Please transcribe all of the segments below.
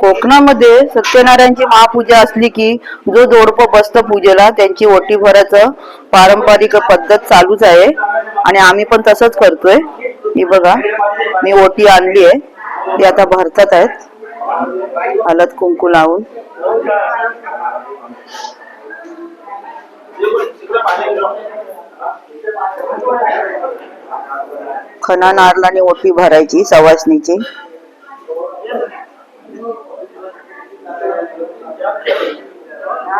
कोकणामध्ये सत्यनारायणची महापूजा असली की जो जोडपं बसतं पूजेला त्यांची ओटी भरायचं पारंपरिक पद्धत चालूच आहे. आणि आम्ही पण तसंच करतोय. ही बघा मी ओटी आणली आहे. ती आता भरतात आहेत. हलत कुंकू लावून. खना नारळाने ओटी भरायची सवासणीची.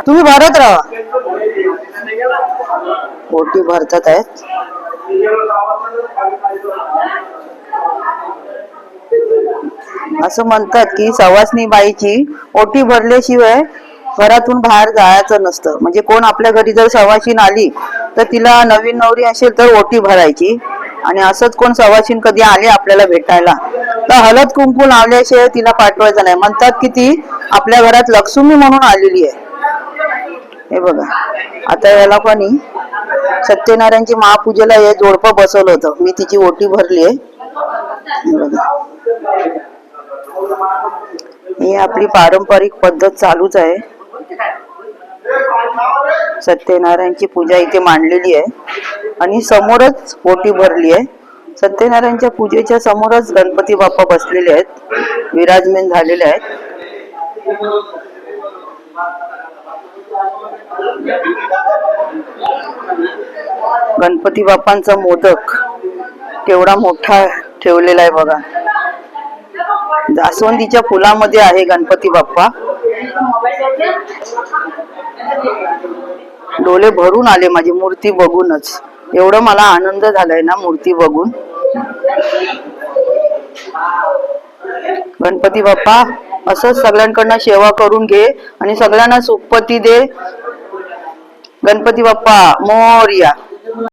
तुम्ही भरत राहा. ओटी भरतात आहेत. असं म्हणतात की सवासनी बाईची ओटी भरल्याशिवाय घरातून बाहेर जायचं नसतं. म्हणजे कोण आपल्या घरी जर सवाशीन आली तर तिला नवीन नवरी असेल तर ओटी भरायची. आणि असंच कोण सवाशीन कधी आले आपल्याला भेटायला? तर हळद कुंकू लावल्याशिवाय तिला पाठवायचं नाही. म्हणतात की ती आपल्या घरात लक्ष्मी म्हणून आलेली आहे. हे बघा. आता याला कोणी सत्यनारायणची महापूजेला हे जोडपं बसवलं होतं. मी तिची ओटी भरली आहे. बघा. ही आपली पारंपरिक पद्धत चालूच आहे. सत्यनारायणची पूजा इथे मांडलेली आहे. आणि समोरच ओटी भरली आहे. सत्यनारायणच्या पूजेच्या समोरच गणपती बाप्पा बसलेले आहेत. विराजमान झालेले आहेत. गणपती बाप्पांचा मोदक केवढा मोठा ठेवलेला आहे बघा. जास्वंदीच्या फुलामध्ये आहे गणपती बाप्पा. डोळे भरून आले माझी मूर्ती बघूनच. एवढं मला आनंद झालाय ना मूर्ती बघून. गणपती बाप्पा असंच सगळ्यांकडनं सेवा करून घे आणि सगळ्यांना सुखपती दे. गणपती बाप्पा मोर्या.